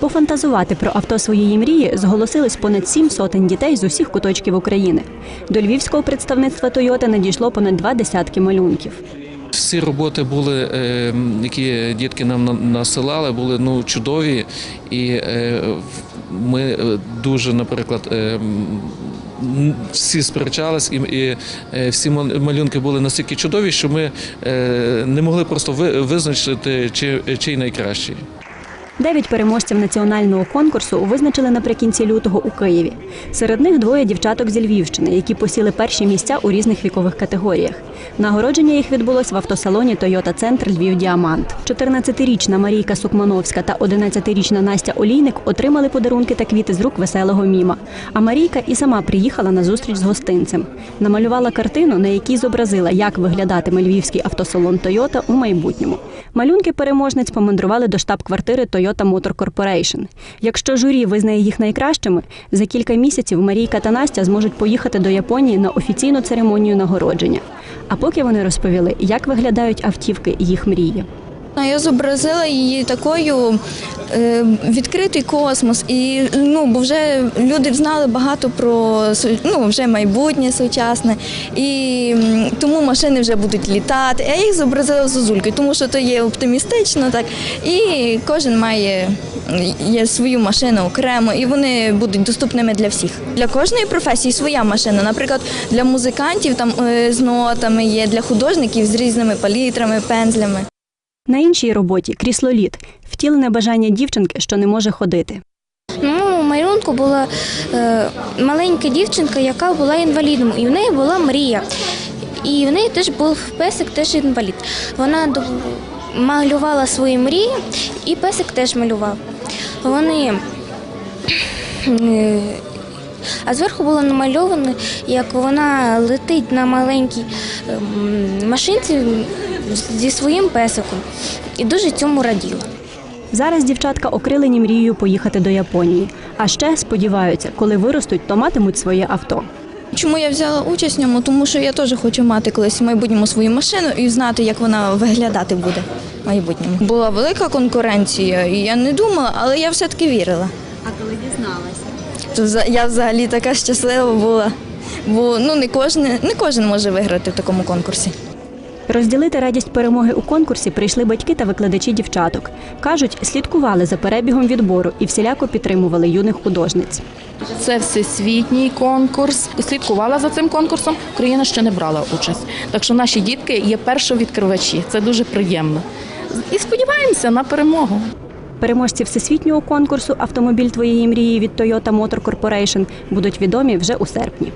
Пофантазувати про авто своєї мрії зголосились понад сім сотень дітей з усіх куточків України. До львівського представництва Тойота надійшло понад два десятки малюнків. Всі роботи були, е, які дітки нам насилали, були ну чудові, і е, ми е, дуже, наприклад. Всі сперечались, і, всі малюнки були настільки чудові, що ми не могли просто визначити, чий найкращий. Дев'ять переможців національного конкурсу визначили наприкінці лютого у Києві. Серед них двоє дівчаток зі Львівщини, які посіли перші місця у різних вікових категоріях. Нагородження їх відбулось в автосалоні Тойота Центр Львів Діамант. 14-річна Марійка Сукмановська та 11-річна Настя Олійник отримали подарунки та квіти з рук веселого міма. А Марійка і сама приїхала на зустріч з гостинцем. Намалювала картину, на якій зобразила, як виглядатиме львівський автосалон Тойота у майбутньому. Малюнки переможниць помандрували до штаб-квартири Toyota Motor Corporation. Якщо журі визнає їх найкращими, за кілька місяців Марійка та Настя зможуть поїхати до Японії на офіційну церемонію нагородження. А поки вони розповіли, як виглядають автівки їх мрії. Я зобразила її такою е, відкритий космос, і ну бо вже люди знали багато про ну, вже майбутнє сучасне, і тому машини вже будуть літати. Я їх зобразила зозулькою, тому що то є оптимістично, так і кожен має є свою машину окремо, і вони будуть доступними для всіх. Для кожної професії своя машина. Наприклад, для музикантів там е, з нотами є, для художників з різними палітрами, пензлями. На іншій роботі кріслоліт втілене бажання дівчинки, що не може ходити. Моєму малюнку була е, маленька дівчинка, яка була інвалідом, і в неї була мрія. І в неї теж був песик, теж інвалід. Вона малювала свої мрії, і песик теж малював. Вони. А зверху було намальовано, як вона летить на маленькій ем, машинці зі своїм песиком. І дуже цьому раділа. Зараз дівчатка окрилені мрією поїхати до Японії. А ще сподіваються, коли виростуть, то матимуть своє авто. Чому я взяла участь в ньому? Тому що я теж хочу мати колись в майбутньому свою машину і знати, як вона виглядати буде в майбутньому. Була велика конкуренція, і я не думала, але я все-таки вірила. То я взагалі така щаслива була. Бо ну не кожен, не кожен може виграти в такому конкурсі. Розділити радість перемоги у конкурсі прийшли батьки та викладачі дівчаток. Кажуть, слідкували за перебігом відбору і всіляко підтримували юних художниць. Це всесвітній конкурс. Слідкувала за цим конкурсом. Україна ще не брала участь. Так що наші дітки є першовідкривачі. Це дуже приємно. І сподіваємося на перемогу. Переможці всесвітнього конкурсу Автомобіль твоєї мрії від Toyota Motor Corporation будуть відомі вже у серпні.